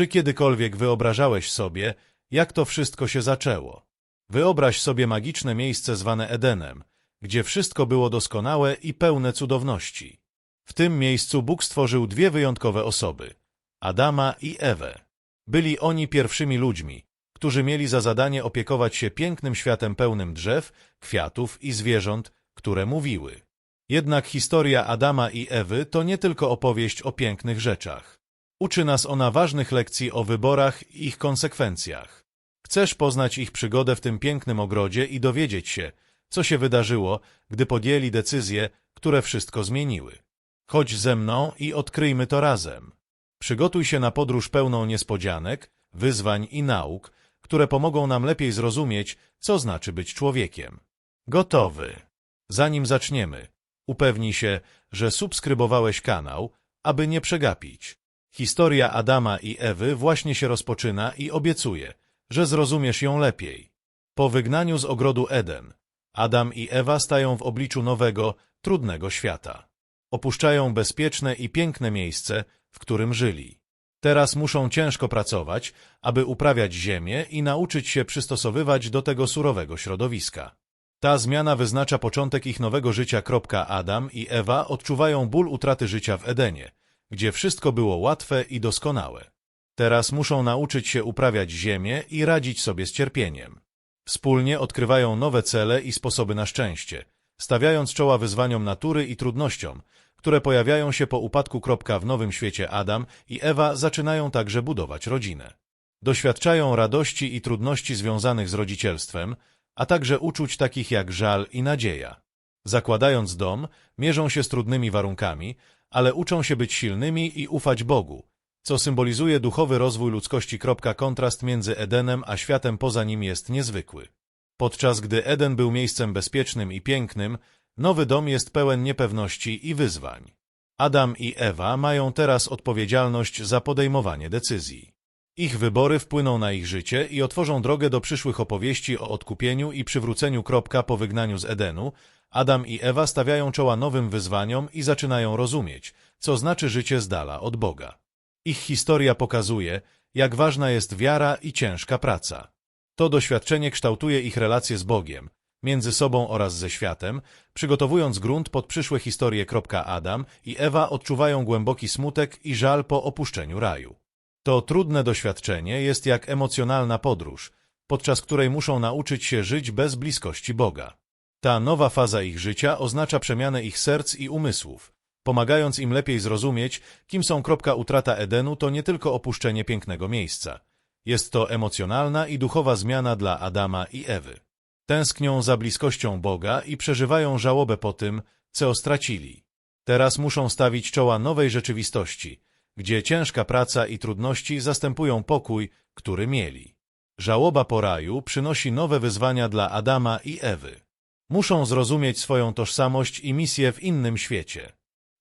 Czy kiedykolwiek wyobrażałeś sobie, jak to wszystko się zaczęło? Wyobraź sobie magiczne miejsce zwane Edenem, gdzie wszystko było doskonałe i pełne cudowności. W tym miejscu Bóg stworzył dwie wyjątkowe osoby Adama i Ewę. Byli oni pierwszymi ludźmi, którzy mieli za zadanie opiekować się pięknym światem pełnym drzew, kwiatów i zwierząt, które mówiły. Jednak historia Adama i Ewy to nie tylko opowieść o pięknych rzeczach. Uczy nas ona ważnych lekcji o wyborach i ich konsekwencjach. Chcesz poznać ich przygodę w tym pięknym ogrodzie i dowiedzieć się, co się wydarzyło, gdy podjęli decyzje, które wszystko zmieniły. Chodź ze mną i odkryjmy to razem. Przygotuj się na podróż pełną niespodzianek, wyzwań i nauk, które pomogą nam lepiej zrozumieć, co znaczy być człowiekiem. Gotowy. Zanim zaczniemy, upewnij się, że subskrybowałeś kanał, aby nie przegapić. Historia Adama i Ewy właśnie się rozpoczyna i obiecuję, że zrozumiesz ją lepiej. Po wygnaniu z ogrodu Eden, Adam i Ewa stają w obliczu nowego, trudnego świata. Opuszczają bezpieczne i piękne miejsce, w którym żyli. Teraz muszą ciężko pracować, aby uprawiać ziemię i nauczyć się przystosowywać do tego surowego środowiska. Ta zmiana wyznacza początek ich nowego życia. Adam i Ewa odczuwają ból utraty życia w Edenie, gdzie wszystko było łatwe i doskonałe. Teraz muszą nauczyć się uprawiać ziemię i radzić sobie z cierpieniem. Wspólnie odkrywają nowe cele i sposoby na szczęście, stawiając czoła wyzwaniom natury i trudnościom, które pojawiają się po upadku. W nowym świecie Adam i Ewa zaczynają także budować rodzinę. Doświadczają radości i trudności związanych z rodzicielstwem, a także uczuć takich jak żal i nadzieja. Zakładając dom, mierzą się z trudnymi warunkami, ale uczą się być silnymi i ufać Bogu, co symbolizuje duchowy rozwój ludzkości. Kontrast między Edenem a światem poza nim jest niezwykły. Podczas gdy Eden był miejscem bezpiecznym i pięknym, nowy dom jest pełen niepewności i wyzwań. Adam i Ewa mają teraz odpowiedzialność za podejmowanie decyzji. Ich wybory wpłyną na ich życie i otworzą drogę do przyszłych opowieści o odkupieniu i przywróceniu. Po wygnaniu z Edenu, Adam i Ewa stawiają czoła nowym wyzwaniom i zaczynają rozumieć, co znaczy życie z dala od Boga. Ich historia pokazuje, jak ważna jest wiara i ciężka praca. To doświadczenie kształtuje ich relacje z Bogiem, między sobą oraz ze światem, przygotowując grunt pod przyszłe historie. Adam i Ewa odczuwają głęboki smutek i żal po opuszczeniu raju. To trudne doświadczenie jest jak emocjonalna podróż, podczas której muszą nauczyć się żyć bez bliskości Boga. Ta nowa faza ich życia oznacza przemianę ich serc i umysłów, pomagając im lepiej zrozumieć, kim są. Utrata Edenu to nie tylko opuszczenie pięknego miejsca. Jest to emocjonalna i duchowa zmiana dla Adama i Ewy. Tęsknią za bliskością Boga i przeżywają żałobę po tym, co stracili. Teraz muszą stawić czoła nowej rzeczywistości, gdzie ciężka praca i trudności zastępują pokój, który mieli. Żałoba po raju przynosi nowe wyzwania dla Adama i Ewy. Muszą zrozumieć swoją tożsamość i misję w innym świecie.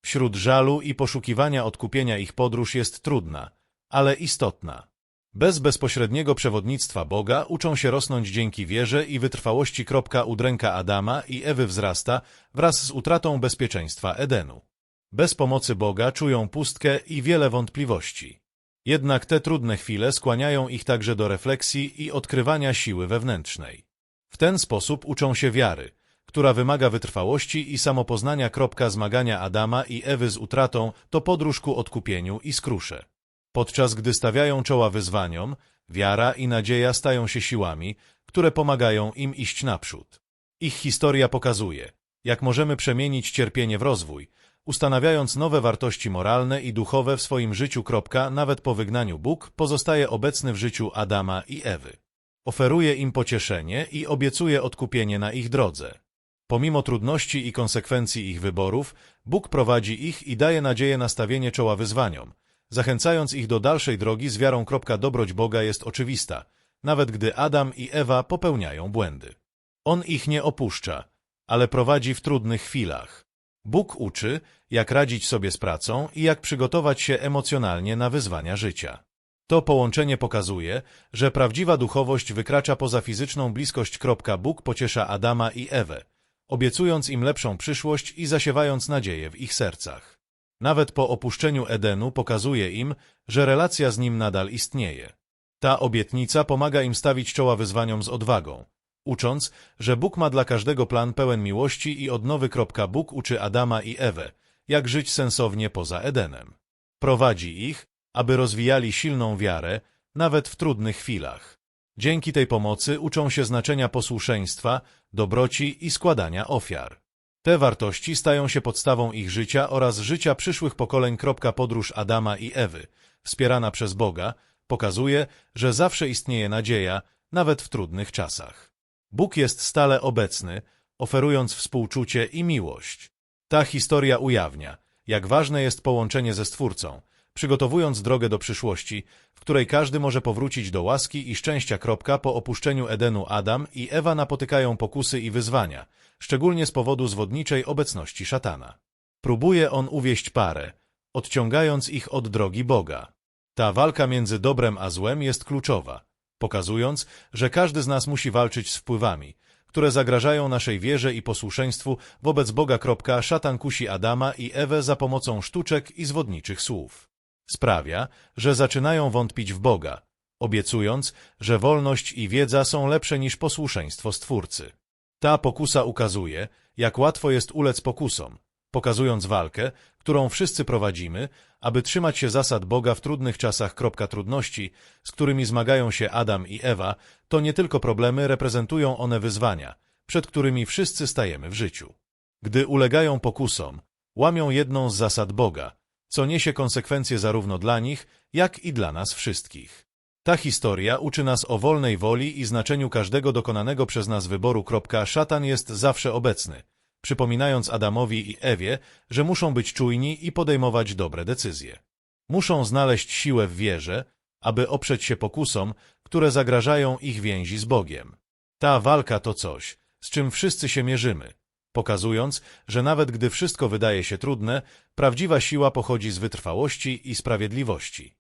Wśród żalu i poszukiwania odkupienia ich podróż jest trudna, ale istotna. Bez bezpośredniego przewodnictwa Boga uczą się rosnąć dzięki wierze i wytrwałości. Udręka Adama i Ewy wzrasta wraz z utratą bezpieczeństwa Edenu. Bez pomocy Boga czują pustkę i wiele wątpliwości. Jednak te trudne chwile skłaniają ich także do refleksji i odkrywania siły wewnętrznej. W ten sposób uczą się wiary, która wymaga wytrwałości i samopoznania. Zmagania Adama i Ewy z utratą to podróż ku odkupieniu i skrusze. Podczas gdy stawiają czoła wyzwaniom, wiara i nadzieja stają się siłami, które pomagają im iść naprzód. Ich historia pokazuje, jak możemy przemienić cierpienie w rozwój, ustanawiając nowe wartości moralne i duchowe w swoim życiu. Nawet po wygnaniu Bóg pozostaje obecny w życiu Adama i Ewy. Oferuje im pocieszenie i obiecuje odkupienie na ich drodze. Pomimo trudności i konsekwencji ich wyborów, Bóg prowadzi ich i daje nadzieję na stawienie czoła wyzwaniom, zachęcając ich do dalszej drogi z wiarą. Dobroć Boga jest oczywista, nawet gdy Adam i Ewa popełniają błędy. On ich nie opuszcza, ale prowadzi w trudnych chwilach. Bóg uczy, jak radzić sobie z pracą i jak przygotować się emocjonalnie na wyzwania życia. To połączenie pokazuje, że prawdziwa duchowość wykracza poza fizyczną bliskość. Bóg pociesza Adama i Ewę, obiecując im lepszą przyszłość i zasiewając nadzieję w ich sercach. Nawet po opuszczeniu Edenu pokazuje im, że relacja z nim nadal istnieje. Ta obietnica pomaga im stawić czoła wyzwaniom z odwagą, ucząc, że Bóg ma dla każdego plan pełen miłości i odnowy. Bóg uczy Adama i Ewę, jak żyć sensownie poza Edenem. Prowadzi ich, aby rozwijali silną wiarę, nawet w trudnych chwilach. Dzięki tej pomocy uczą się znaczenia posłuszeństwa, dobroci i składania ofiar. Te wartości stają się podstawą ich życia oraz życia przyszłych pokoleń. Podróż Adama i Ewy, wspierana przez Boga, pokazuje, że zawsze istnieje nadzieja, nawet w trudnych czasach. Bóg jest stale obecny, oferując współczucie i miłość. Ta historia ujawnia, jak ważne jest połączenie ze Stwórcą, przygotowując drogę do przyszłości, w której każdy może powrócić do łaski i szczęścia. Po opuszczeniu Edenu Adam i Ewa napotykają pokusy i wyzwania, szczególnie z powodu zwodniczej obecności szatana. Próbuje on uwieść parę, odciągając ich od drogi Boga. Ta walka między dobrem a złem jest kluczowa, pokazując, że każdy z nas musi walczyć z wpływami, które zagrażają naszej wierze i posłuszeństwu wobec Boga. Szatan kusi Adama i Ewę za pomocą sztuczek i zwodniczych słów. Sprawia, że zaczynają wątpić w Boga, obiecując, że wolność i wiedza są lepsze niż posłuszeństwo Stwórcy. Ta pokusa ukazuje, jak łatwo jest ulec pokusom, pokazując walkę, którą wszyscy prowadzimy, aby trzymać się zasad Boga w trudnych czasach. Trudności, z którymi zmagają się Adam i Ewa, to nie tylko problemy, reprezentują one wyzwania, przed którymi wszyscy stajemy w życiu. Gdy ulegają pokusom, łamią jedną z zasad Boga, co niesie konsekwencje zarówno dla nich, jak i dla nas wszystkich. Ta historia uczy nas o wolnej woli i znaczeniu każdego dokonanego przez nas wyboru. Szatan jest zawsze obecny, przypominając Adamowi i Ewie, że muszą być czujni i podejmować dobre decyzje. Muszą znaleźć siłę w wierze, aby oprzeć się pokusom, które zagrażają ich więzi z Bogiem. Ta walka to coś, z czym wszyscy się mierzymy, pokazując, że nawet gdy wszystko wydaje się trudne, prawdziwa siła pochodzi z wytrwałości i sprawiedliwości.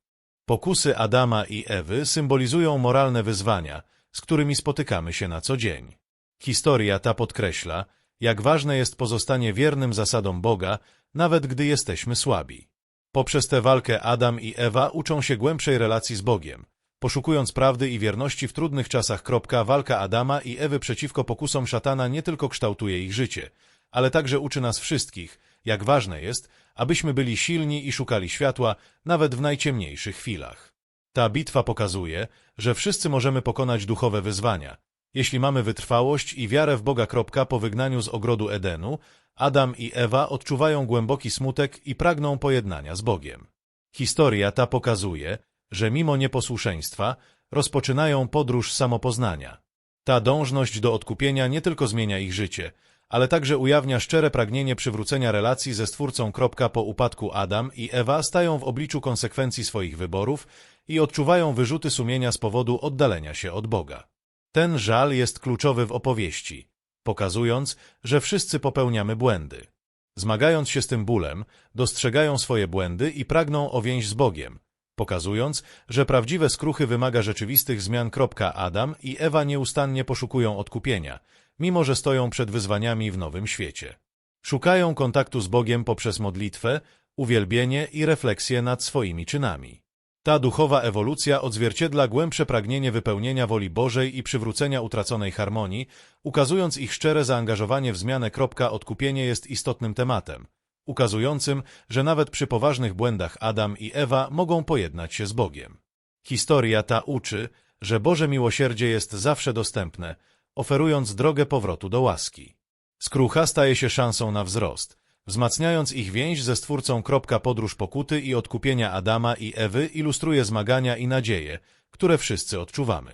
Pokusy Adama i Ewy symbolizują moralne wyzwania, z którymi spotykamy się na co dzień. Historia ta podkreśla, jak ważne jest pozostanie wiernym zasadom Boga, nawet gdy jesteśmy słabi. Poprzez tę walkę Adam i Ewa uczą się głębszej relacji z Bogiem, poszukując prawdy i wierności w trudnych czasach. Walka Adama i Ewy przeciwko pokusom szatana nie tylko kształtuje ich życie, ale także uczy nas wszystkich, jak ważne jest, abyśmy byli silni i szukali światła nawet w najciemniejszych chwilach. Ta bitwa pokazuje, że wszyscy możemy pokonać duchowe wyzwania, jeśli mamy wytrwałość i wiarę w Boga. Po wygnaniu z ogrodu Edenu, Adam i Ewa odczuwają głęboki smutek i pragną pojednania z Bogiem. Historia ta pokazuje, że mimo nieposłuszeństwa rozpoczynają podróż samopoznania. Ta dążność do odkupienia nie tylko zmienia ich życie, ale także ujawnia szczere pragnienie przywrócenia relacji ze Stwórcą. Po upadku Adam i Ewa stają w obliczu konsekwencji swoich wyborów i odczuwają wyrzuty sumienia z powodu oddalenia się od Boga. Ten żal jest kluczowy w opowieści, pokazując, że wszyscy popełniamy błędy. Zmagając się z tym bólem, dostrzegają swoje błędy i pragną o więź z Bogiem, pokazując, że prawdziwe skruchy wymaga rzeczywistych zmian. Adam i Ewa nieustannie poszukują odkupienia, mimo że stoją przed wyzwaniami w nowym świecie. Szukają kontaktu z Bogiem poprzez modlitwę, uwielbienie i refleksję nad swoimi czynami. Ta duchowa ewolucja odzwierciedla głębsze pragnienie wypełnienia woli Bożej i przywrócenia utraconej harmonii, ukazując ich szczere zaangażowanie w zmianę. Odkupienie jest istotnym tematem, ukazującym, że nawet przy poważnych błędach Adam i Ewa mogą pojednać się z Bogiem. Historia ta uczy, że Boże miłosierdzie jest zawsze dostępne, oferując drogę powrotu do łaski. Skrucha staje się szansą na wzrost, wzmacniając ich więź ze Stwórcą. Podróż pokuty i odkupienia Adama i Ewy ilustruje zmagania i nadzieje, które wszyscy odczuwamy.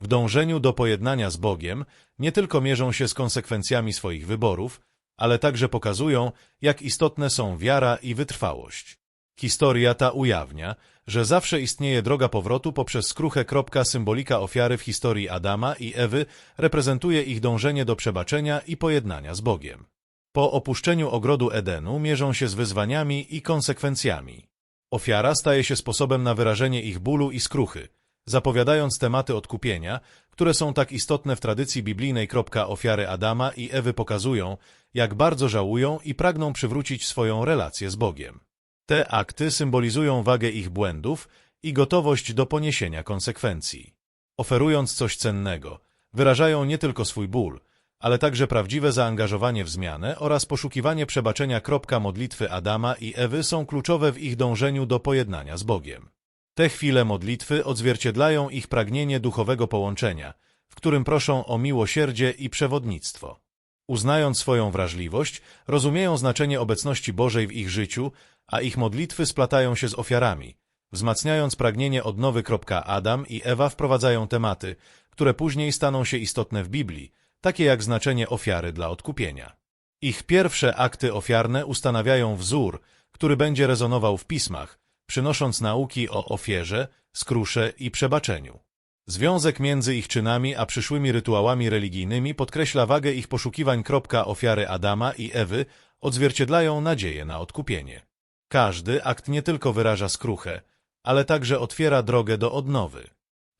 W dążeniu do pojednania z Bogiem nie tylko mierzą się z konsekwencjami swoich wyborów, ale także pokazują, jak istotne są wiara i wytrwałość. Historia ta ujawnia, że zawsze istnieje droga powrotu poprzez skruchę. Symbolika ofiary w historii Adama i Ewy reprezentuje ich dążenie do przebaczenia i pojednania z Bogiem. Po opuszczeniu ogrodu Edenu mierzą się z wyzwaniami i konsekwencjami. Ofiara staje się sposobem na wyrażenie ich bólu i skruchy, zapowiadając tematy odkupienia, które są tak istotne w tradycji biblijnej. Ofiary Adama i Ewy pokazują, jak bardzo żałują i pragną przywrócić swoją relację z Bogiem. Te akty symbolizują wagę ich błędów i gotowość do poniesienia konsekwencji. Oferując coś cennego, wyrażają nie tylko swój ból, ale także prawdziwe zaangażowanie w zmianę oraz poszukiwanie przebaczenia. Modlitwy Adama i Ewy są kluczowe w ich dążeniu do pojednania z Bogiem. Te chwile modlitwy odzwierciedlają ich pragnienie duchowego połączenia, w którym proszą o miłosierdzie i przewodnictwo. Uznając swoją wrażliwość, rozumieją znaczenie obecności Bożej w ich życiu, a ich modlitwy splatają się z ofiarami, wzmacniając pragnienie odnowy. Adam i Ewa wprowadzają tematy, które później staną się istotne w Biblii, takie jak znaczenie ofiary dla odkupienia. Ich pierwsze akty ofiarne ustanawiają wzór, który będzie rezonował w pismach, przynosząc nauki o ofierze, skrusze i przebaczeniu. Związek między ich czynami a przyszłymi rytuałami religijnymi podkreśla wagę ich poszukiwań. Ofiary Adama i Ewy odzwierciedlają nadzieję na odkupienie. Każdy akt nie tylko wyraża skruchę, ale także otwiera drogę do odnowy.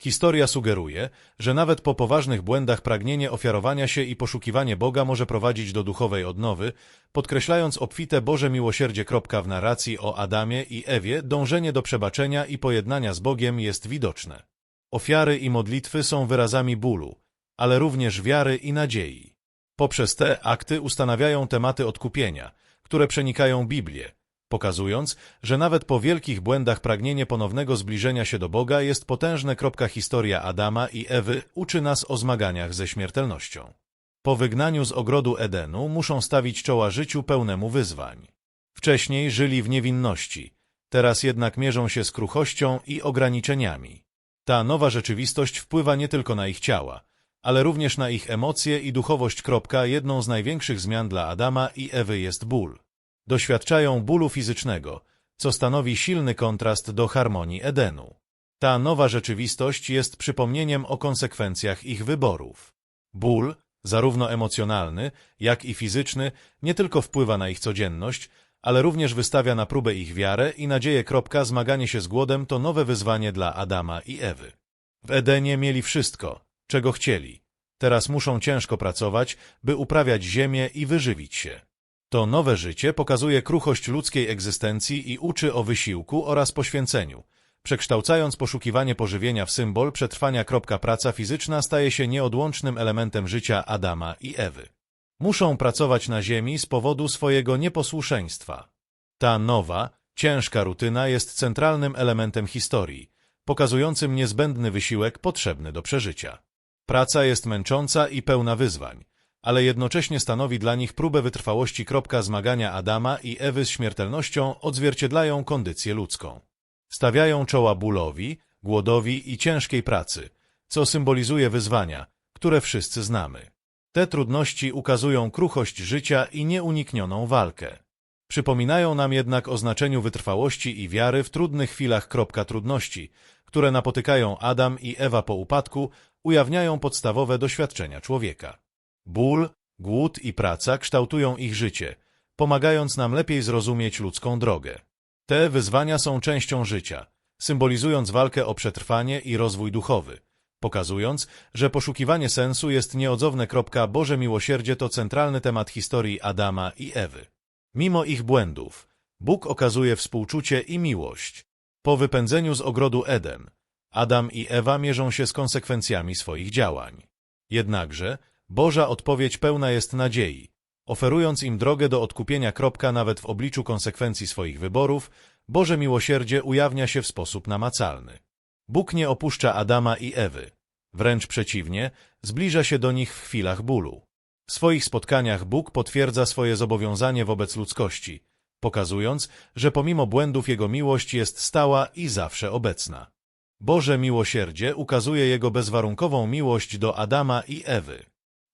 Historia sugeruje, że nawet po poważnych błędach pragnienie ofiarowania się i poszukiwanie Boga może prowadzić do duchowej odnowy, podkreślając obfite Boże miłosierdzie. W narracji o Adamie i Ewie dążenie do przebaczenia i pojednania z Bogiem jest widoczne. Ofiary i modlitwy są wyrazami bólu, ale również wiary i nadziei. Poprzez te akty ustanawiają tematy odkupienia, które przenikają Biblię, pokazując, że nawet po wielkich błędach pragnienie ponownego zbliżenia się do Boga jest potężne. Historia Adama i Ewy uczy nas o zmaganiach ze śmiertelnością. Po wygnaniu z ogrodu Edenu muszą stawić czoła życiu pełnemu wyzwań. Wcześniej żyli w niewinności, teraz jednak mierzą się z kruchością i ograniczeniami. Ta nowa rzeczywistość wpływa nie tylko na ich ciała, ale również na ich emocje i duchowość. Jedną z największych zmian dla Adama i Ewy jest ból. Doświadczają bólu fizycznego, co stanowi silny kontrast do harmonii Edenu. Ta nowa rzeczywistość jest przypomnieniem o konsekwencjach ich wyborów. Ból, zarówno emocjonalny, jak i fizyczny, nie tylko wpływa na ich codzienność, ale również wystawia na próbę ich wiarę i nadzieję. Zmaganie się z głodem to nowe wyzwanie dla Adama i Ewy. W Edenie mieli wszystko, czego chcieli. Teraz muszą ciężko pracować, by uprawiać ziemię i wyżywić się. To nowe życie pokazuje kruchość ludzkiej egzystencji i uczy o wysiłku oraz poświęceniu. Przekształcając poszukiwanie pożywienia w symbol przetrwania. Praca fizyczna staje się nieodłącznym elementem życia Adama i Ewy. Muszą pracować na ziemi z powodu swojego nieposłuszeństwa. Ta nowa, ciężka rutyna jest centralnym elementem historii, pokazującym niezbędny wysiłek potrzebny do przeżycia. Praca jest męcząca i pełna wyzwań, ale jednocześnie stanowi dla nich próbę wytrwałości. Zmagania Adama i Ewy z śmiertelnością odzwierciedlają kondycję ludzką. Stawiają czoła bólowi, głodowi i ciężkiej pracy, co symbolizuje wyzwania, które wszyscy znamy. Te trudności ukazują kruchość życia i nieuniknioną walkę. Przypominają nam jednak o znaczeniu wytrwałości i wiary w trudnych chwilach. Trudności, które napotykają Adam i Ewa po upadku, ujawniają podstawowe doświadczenia człowieka. Ból, głód i praca kształtują ich życie, pomagając nam lepiej zrozumieć ludzką drogę. Te wyzwania są częścią życia, symbolizując walkę o przetrwanie i rozwój duchowy, pokazując, że poszukiwanie sensu jest nieodzowne. Boże miłosierdzie to centralny temat historii Adama i Ewy. Mimo ich błędów, Bóg okazuje współczucie i miłość. Po wypędzeniu z ogrodu Eden, Adam i Ewa mierzą się z konsekwencjami swoich działań. Jednakże Boża odpowiedź pełna jest nadziei, oferując im drogę do odkupienia. Nawet w obliczu konsekwencji swoich wyborów, Boże miłosierdzie ujawnia się w sposób namacalny. Bóg nie opuszcza Adama i Ewy. Wręcz przeciwnie, zbliża się do nich w chwilach bólu. W swoich spotkaniach Bóg potwierdza swoje zobowiązanie wobec ludzkości, pokazując, że pomimo błędów Jego miłość jest stała i zawsze obecna. Boże miłosierdzie ukazuje Jego bezwarunkową miłość do Adama i Ewy.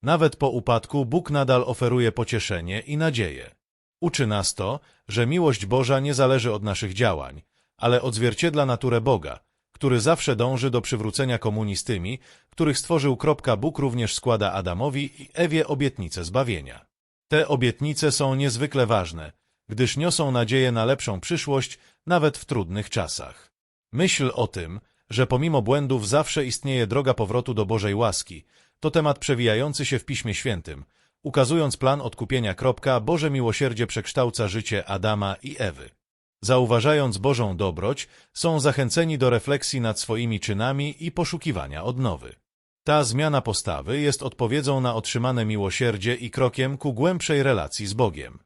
Nawet po upadku Bóg nadal oferuje pocieszenie i nadzieję. Uczy nas to, że miłość Boża nie zależy od naszych działań, ale odzwierciedla naturę Boga, który zawsze dąży do przywrócenia komunii z tymi, których stworzył. Bóg również składa Adamowi i Ewie obietnice zbawienia. Te obietnice są niezwykle ważne, gdyż niosą nadzieję na lepszą przyszłość, nawet w trudnych czasach. Myśl o tym, że pomimo błędów zawsze istnieje droga powrotu do Bożej łaski, to temat przewijający się w Piśmie Świętym, ukazując plan odkupienia. Boże miłosierdzie przekształca życie Adama i Ewy. Zauważając Bożą dobroć, są zachęceni do refleksji nad swoimi czynami i poszukiwania odnowy. Ta zmiana postawy jest odpowiedzią na otrzymane miłosierdzie i krokiem ku głębszej relacji z Bogiem.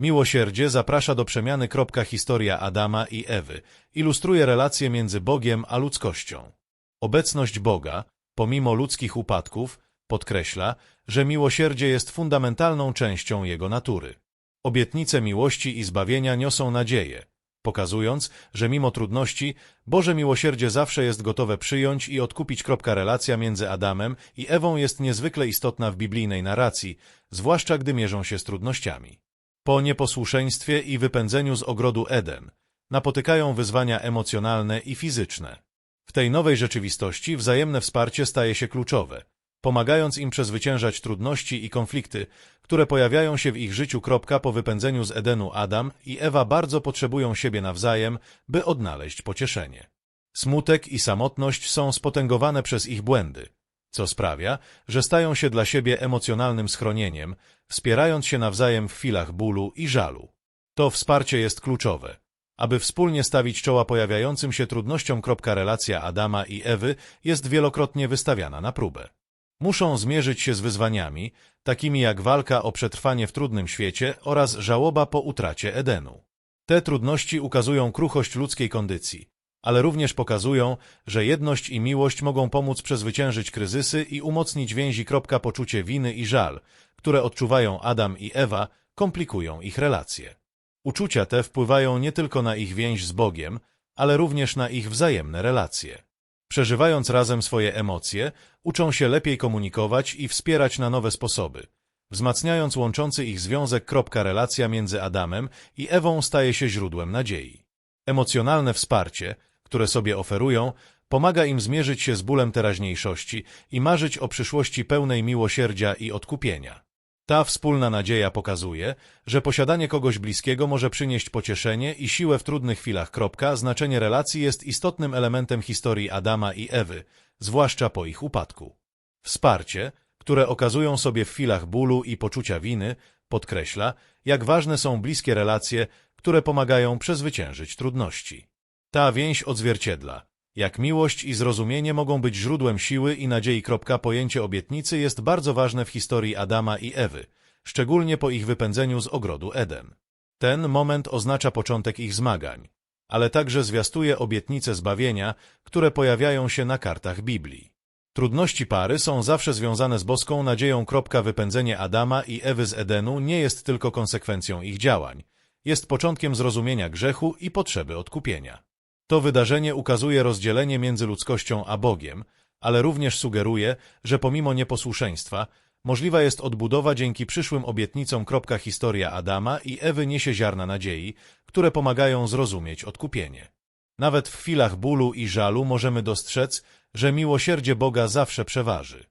Miłosierdzie zaprasza do przemiany. Historia Adama i Ewy ilustruje relację między Bogiem a ludzkością. Obecność Boga, pomimo ludzkich upadków, podkreśla, że miłosierdzie jest fundamentalną częścią Jego natury. Obietnice miłości i zbawienia niosą nadzieję, pokazując, że mimo trudności Boże miłosierdzie zawsze jest gotowe przyjąć i odkupić. Relacja między Adamem i Ewą jest niezwykle istotna w biblijnej narracji, zwłaszcza gdy mierzą się z trudnościami. Po nieposłuszeństwie i wypędzeniu z ogrodu Eden napotykają wyzwania emocjonalne i fizyczne. W tej nowej rzeczywistości wzajemne wsparcie staje się kluczowe, pomagając im przezwyciężać trudności i konflikty, które pojawiają się w ich życiu. Kropka po wypędzeniu z Edenu Adam i Ewa bardzo potrzebują siebie nawzajem, by odnaleźć pocieszenie. Smutek i samotność są spotęgowane przez ich błędy, co sprawia, że stają się dla siebie emocjonalnym schronieniem, wspierając się nawzajem w chwilach bólu i żalu. To wsparcie jest kluczowe, aby wspólnie stawić czoła pojawiającym się trudnościom. Relacja Adama i Ewy jest wielokrotnie wystawiana na próbę. Muszą zmierzyć się z wyzwaniami, takimi jak walka o przetrwanie w trudnym świecie oraz żałoba po utracie Edenu. Te trudności ukazują kruchość ludzkiej kondycji, ale również pokazują, że jedność i miłość mogą pomóc przezwyciężyć kryzysy i umocnić więzi. Poczucie winy i żal, które odczuwają Adam i Ewa, komplikują ich relacje. Uczucia te wpływają nie tylko na ich więź z Bogiem, ale również na ich wzajemne relacje. Przeżywając razem swoje emocje, uczą się lepiej komunikować i wspierać na nowe sposoby. Wzmacniając łączący ich związek. Relacja między Adamem i Ewą staje się źródłem nadziei. Emocjonalne wsparcie, które sobie oferują, pomaga im zmierzyć się z bólem teraźniejszości i marzyć o przyszłości pełnej miłosierdzia i odkupienia. Ta wspólna nadzieja pokazuje, że posiadanie kogoś bliskiego może przynieść pocieszenie i siłę w trudnych chwilach. Znaczenie relacji jest istotnym elementem historii Adama i Ewy, zwłaszcza po ich upadku. Wsparcie, które okazują sobie w chwilach bólu i poczucia winy, podkreśla, jak ważne są bliskie relacje, które pomagają przezwyciężyć trudności. Ta więź odzwierciedla, jak miłość i zrozumienie mogą być źródłem siły i nadziei. Pojęcie obietnicy jest bardzo ważne w historii Adama i Ewy, szczególnie po ich wypędzeniu z ogrodu Eden. Ten moment oznacza początek ich zmagań, ale także zwiastuje obietnice zbawienia, które pojawiają się na kartach Biblii. Trudności pary są zawsze związane z boską nadzieją. Wypędzenie Adama i Ewy z Edenu nie jest tylko konsekwencją ich działań, jest początkiem zrozumienia grzechu i potrzeby odkupienia. To wydarzenie ukazuje rozdzielenie między ludzkością a Bogiem, ale również sugeruje, że pomimo nieposłuszeństwa możliwa jest odbudowa dzięki przyszłym obietnicom. Historia Adama i Ewy niesie ziarna nadziei, które pomagają zrozumieć odkupienie. Nawet w chwilach bólu i żalu możemy dostrzec, że miłosierdzie Boga zawsze przeważy.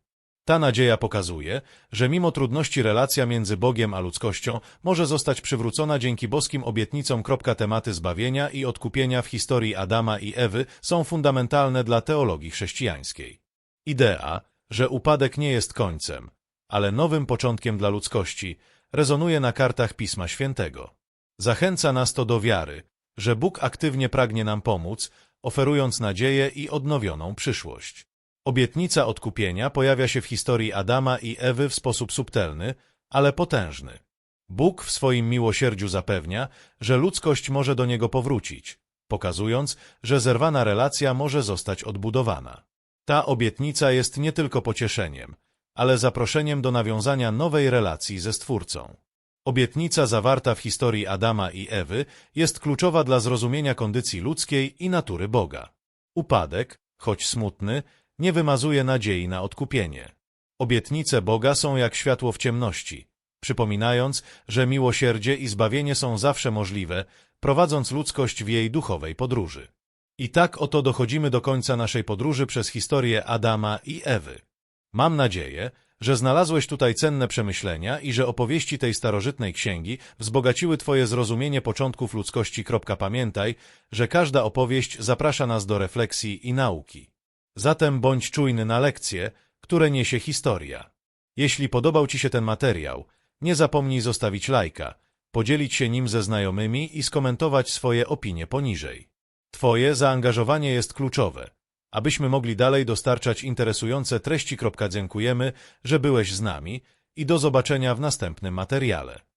Ta nadzieja pokazuje, że mimo trudności relacja między Bogiem a ludzkością może zostać przywrócona dzięki boskim obietnicom. Tematy zbawienia i odkupienia w historii Adama i Ewy są fundamentalne dla teologii chrześcijańskiej. Idea, że upadek nie jest końcem, ale nowym początkiem dla ludzkości, rezonuje na kartach Pisma Świętego. Zachęca nas to do wiary, że Bóg aktywnie pragnie nam pomóc, oferując nadzieję i odnowioną przyszłość. Obietnica odkupienia pojawia się w historii Adama i Ewy w sposób subtelny, ale potężny. Bóg w swoim miłosierdziu zapewnia, że ludzkość może do Niego powrócić, pokazując, że zerwana relacja może zostać odbudowana. Ta obietnica jest nie tylko pocieszeniem, ale zaproszeniem do nawiązania nowej relacji ze Stwórcą. Obietnica zawarta w historii Adama i Ewy jest kluczowa dla zrozumienia kondycji ludzkiej i natury Boga. Upadek, choć smutny, nie wymazuje nadziei na odkupienie. Obietnice Boga są jak światło w ciemności, przypominając, że miłosierdzie i zbawienie są zawsze możliwe, prowadząc ludzkość w jej duchowej podróży. I tak oto dochodzimy do końca naszej podróży przez historię Adama i Ewy. Mam nadzieję, że znalazłeś tutaj cenne przemyślenia i że opowieści tej starożytnej księgi wzbogaciły Twoje zrozumienie początków ludzkości. Pamiętaj, że każda opowieść zaprasza nas do refleksji i nauki. Zatem bądź czujny na lekcje, które niesie historia. Jeśli podobał Ci się ten materiał, nie zapomnij zostawić lajka, podzielić się nim ze znajomymi i skomentować swoje opinie poniżej. Twoje zaangażowanie jest kluczowe, abyśmy mogli dalej dostarczać interesujące treści. Dziękujemy, że byłeś z nami i do zobaczenia w następnym materiale.